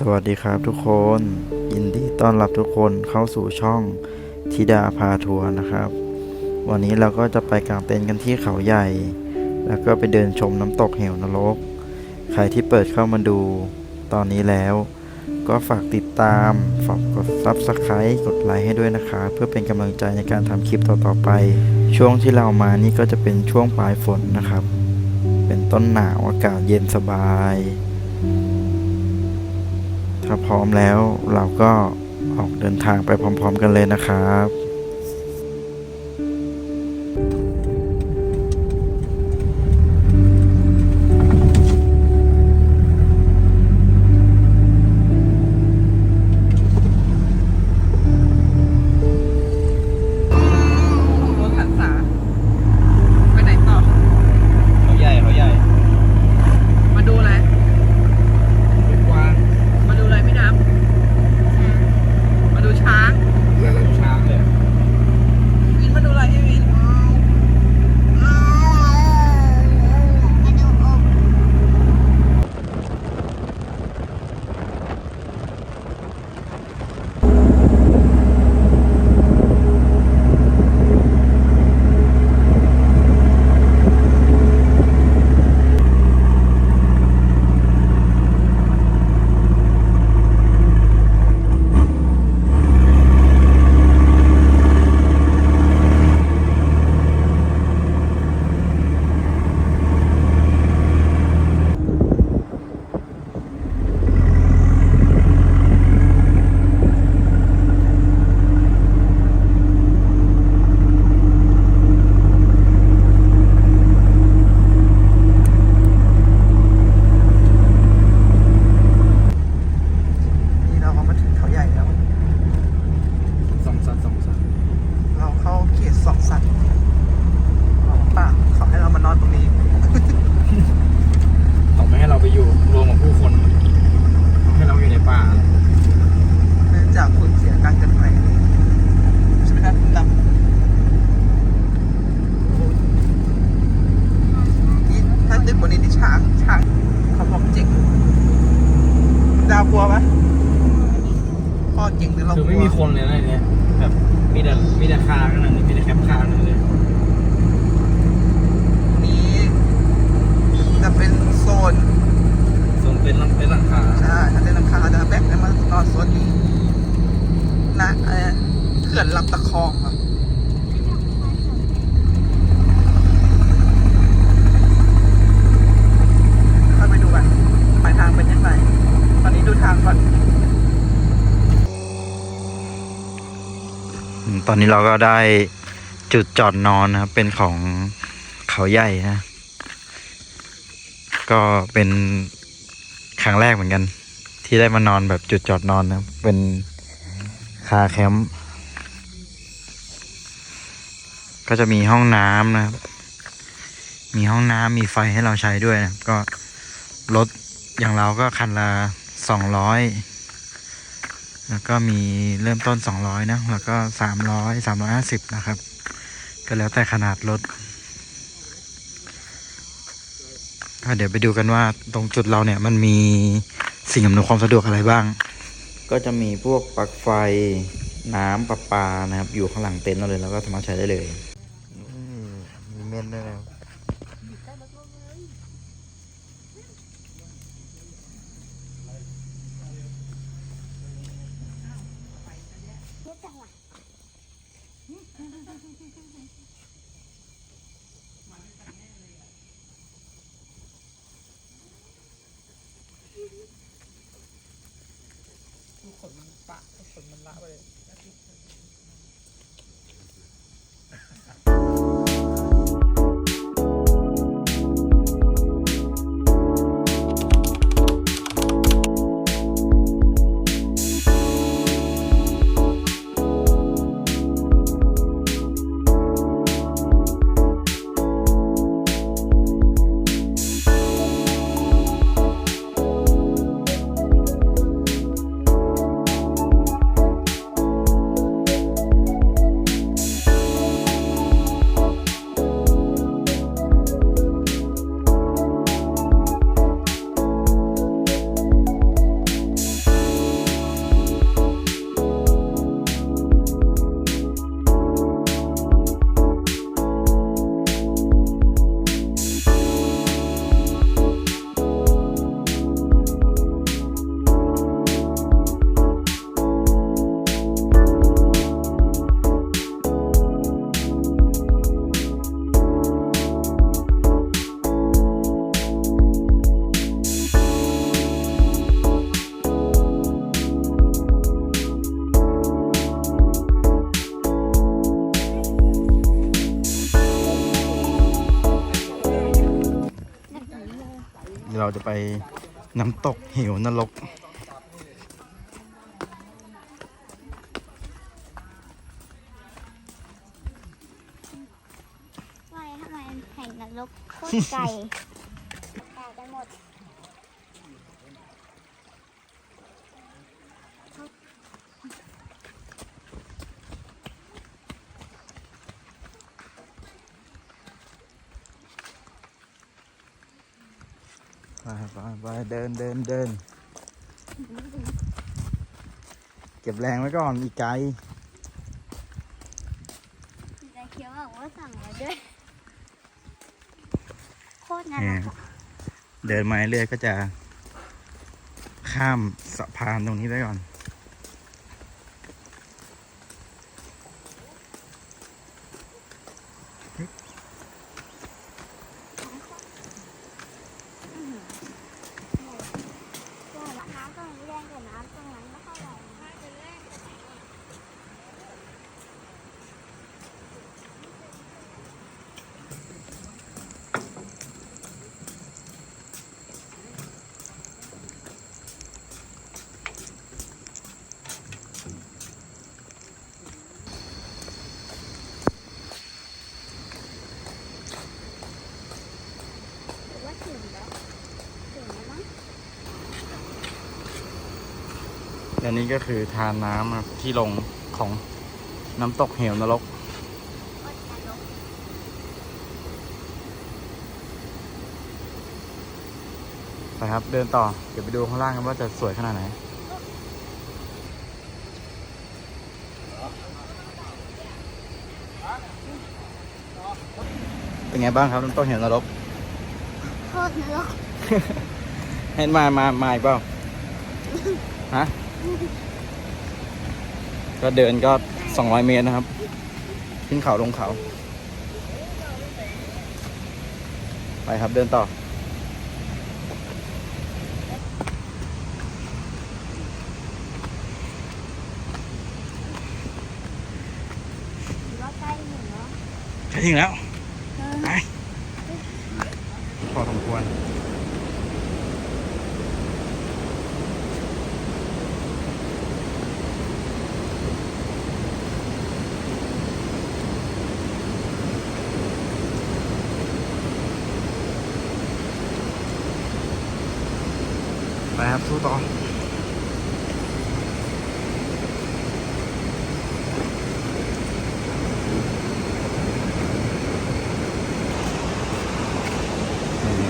สวัสดีครับทุกคน ยินดีต้อนรับทุกคนเข้าสู่ช่องธิดาพาทัวร์นะครับ วันนี้เราก็จะไปกางเต็นท์กันที่เขาใหญ่ แล้วก็ไปเดินชมน้ำตกเหวนรก ใครที่เปิดเข้ามาดูตอนนี้แล้ว ก็ฝากติดตาม ฝากกด Subscribe กดไลค์ให้ด้วยนะคะ เพื่อเป็นกำลังใจในการทำคลิปต่อๆไป ช่วงที่เรามานี่ก็จะเป็นช่วงปลายฝนนะครับ เป็นต้นหนาวอากาศเย็นสบาย ถ้าพร้อมแล้วเราก็ออกเดินทางไปพร้อม ๆ กันเลยนะครับ พ่อเจ๋งหรือเราคือกลัไม่วมีคนเลยนะในเนี้ยแบบมีแต่มีแต่คากันนั่นมีแต่แคปคานั่นเลยนี้จะเป็นโซนส่วนเป็นหลังเป็นหลังคาใช่ถ้าเป็นลำคาจะแบกได้มานอนโซนนี้นะเอ่อเขื่อนลำตะคองครับเข้าไปดูกันปลายทางเป็นยังไงตอนนี้ดูทางก่อน อืม ตอนนี้เราก็ได้จุดจอดนอนนะครับ เป็นของเขาใหญ่นะ ก็เป็นครั้งแรกเหมือนกัน ที่ได้มานอนแบบจุดจอดนอนนะครับเป็นคาแคมป์ก็จะมีห้องน้ำนะครับ มีห้องน้ำมีไฟให้เราใช้ด้วยนะก็รถอย่างเราก็คันละสองร้อย แล้วก็มีเริ่มต้น 200 นะ แล้วก็ 300 350 นะครับ ก็แล้วแต่ขนาดรถก็เดี๋ยวไปดูกันว่าตรงจุดเราเนี่ยมันมีสิ่งอำนวยความสะดวกอะไรบ้าง ก็จะมีพวกปลั๊กไฟน้ำประปานะครับ อยู่ข้างหลังเต็นท์เราเลย แล้วก็สามารถใช้ได้เลยมีเม่นด้วยนะ เราจะไปน้ำตกเหวนรกว่าทำไมแห่งนรกโคตรไกลแตกกันหมด ไปไปไปเดินเดินเดิน เก็บแรงไว้ก่อนอีกไกลแต่เคี้ยวบอกว่าสั่งมาด้วย โคตรนเนี่รยกอะเดินมาเรื่อยก็จะ ข้ามสะพานตรงนี้ได้ก่อน ตัวน้ำตรงนี้แรงกว่าน้ำตรงนั้นไม่เท่าไหร่ หรือว่าถึงแล้ว ถึงแล้วมั้ง และนี่ก็คือทานน้ำครับที่ลงของน้ำตกเหวนรกโคตรนรก ไปครับเดินต่อ เดี๋ยวไปดูข้างล่างกันว่าจะสวยขนาดไหน เป็นไงบ้างครับน้ำตกเหวนรกโคตรนรกเห็นมา มา มาอีกเปล่า ฮะ ก็เดินก็สองร้อยเมตรนะครับ ขึ้นเขาลงเขา ไปครับเดินต่อหรือว่าใกล้ถึงแล้วใช่ถึงแล้วเออไป พอสมควร ครับ สู้ต่อนี่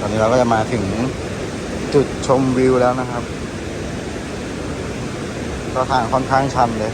ตอนนี้เราก็จะมาถึงจุดชมวิวแล้วนะครับก็ทางค่อนข้างชันเลย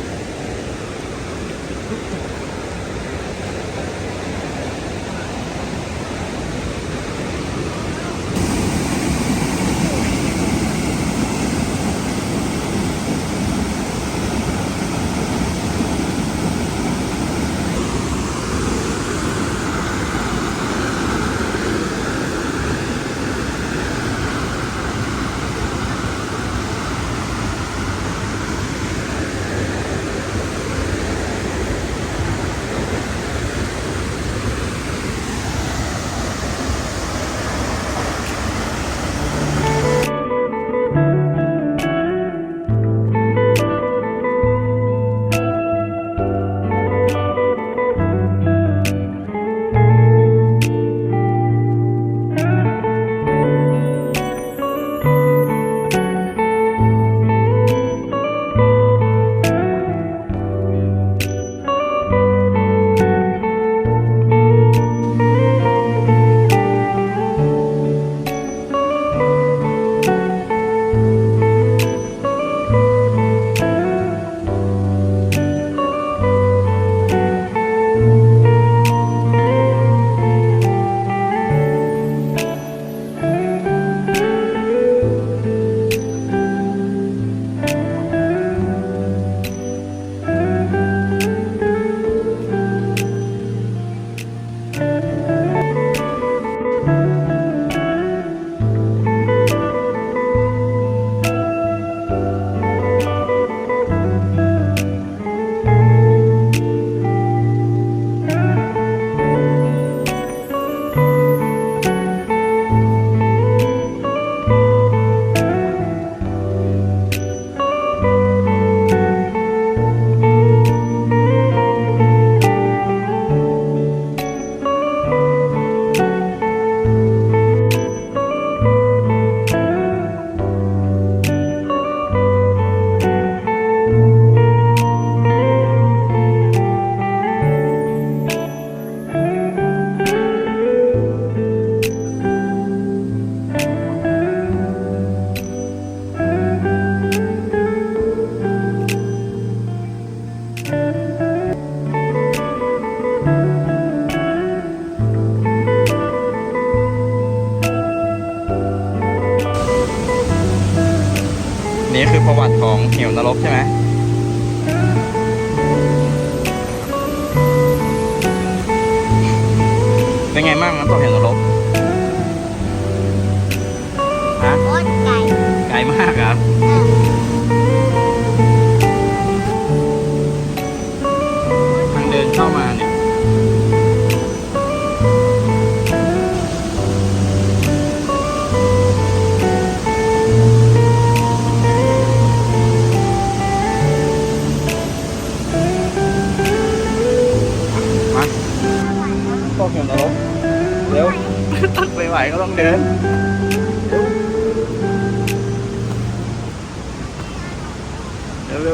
ใช่ไหม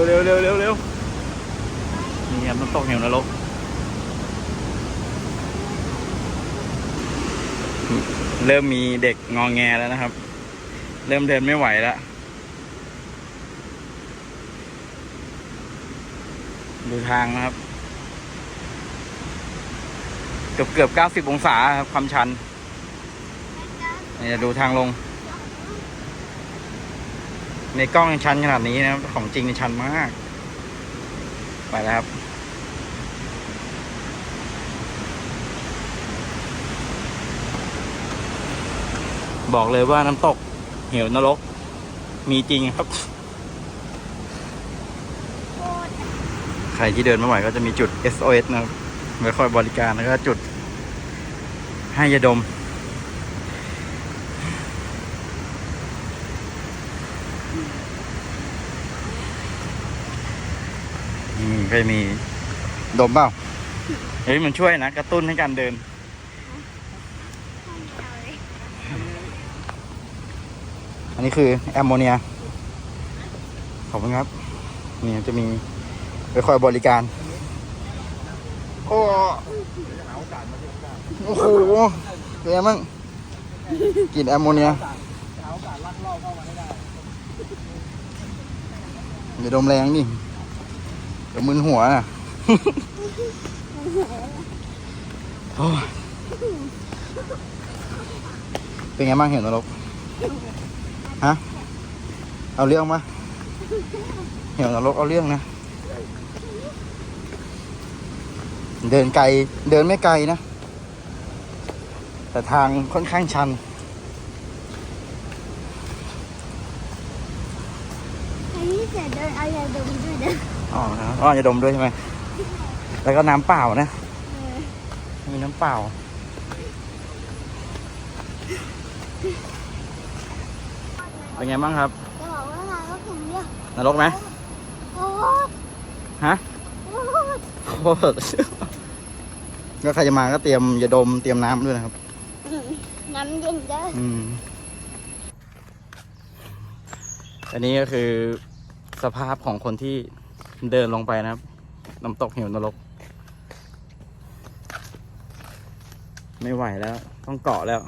วเร็วเร็วเร็วเร็วเร็วนี่ครับน้ำตกเหวนรกเริ่มมีเด็กงองแงแล้วนะครับ เริ่มเดินไม่ไหวแล้ว ดูทางนะครับ เกือบเกือบเก้าสิบองศาครับความชันนี่จะดูทางลง ในกล้องยังชันขนาดนี้นะครับ ของจริงนี่ชันมาก ไปแล้วครับ บอกเลยว่าน้ำตก เหวนรก มีจริงครับ ใครที่เดินไม่ไหวก็จะมีจุด SOS นะครับไว้คอยบริการแล้วก็จุดให้ยาดม อืมก็จะมี ดมเปล่า เฮ้ยมันช่วยนะ กระตุ้นให้การเดิน อันนี้คือแอมโมเนีย ขอบคุณครับ นี่จะมีไปคอยบริการ โอ้โอ้โหเป็นไงบ้างกลินแอมโมเนียอย่าด มแรงดิเดี๋ยวมึนหัวน่ะโอ้ยเป็นไงบ้างเห็นนรกฮะ เอาเรื่องมาเหี่ยวนรกเอาเรื่องนะ เดินไกล เดินไม่ไกลนะ แต่ทางค่อนข้างชัน อันนี้ เสร็จเดินเอายาดมด้วยนะอ๋อนะอ๋อจะดมด้วยใช่ไหมแล้วก็น้ำเปล่านะเออมีน้ำเปล่า เป็นไงบ้างครับจะบอกว่าทางก็ถึงเรียกนรกไหมโคตรฮะโคตรโคตรก็ใครจะมาก็เตรียมยาดมเตรียมน้ำด้วยนะครับอืมน้ำเย็นเด้ออืมอันนี้ก็คือ สภาพของคนที่เดินลงไปนะครับน้ำตกเหวนรก ไม่ไหวแล้ว ต้องเกาะแล้ว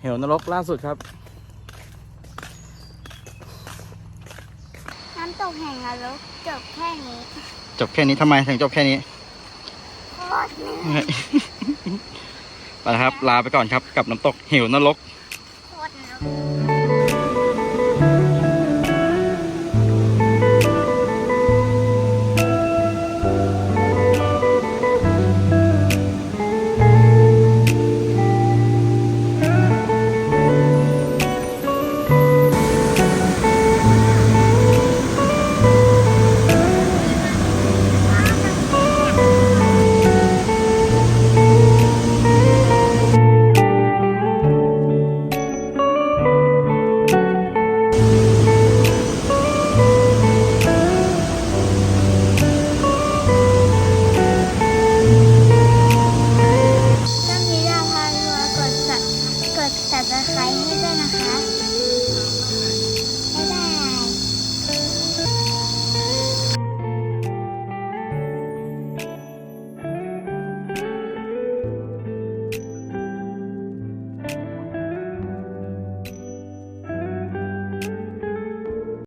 เหวนรกล่าสุดครับ น้ำตกแห่งนรกจบแค่นี้จบแค่นี้ทำไมถึงจบแค่นี้ โคตรเหนื่อยไปแล้วครับ ลาไปก่อนครับ กับน้ำตกเหวนรก โคตรเหนื่อย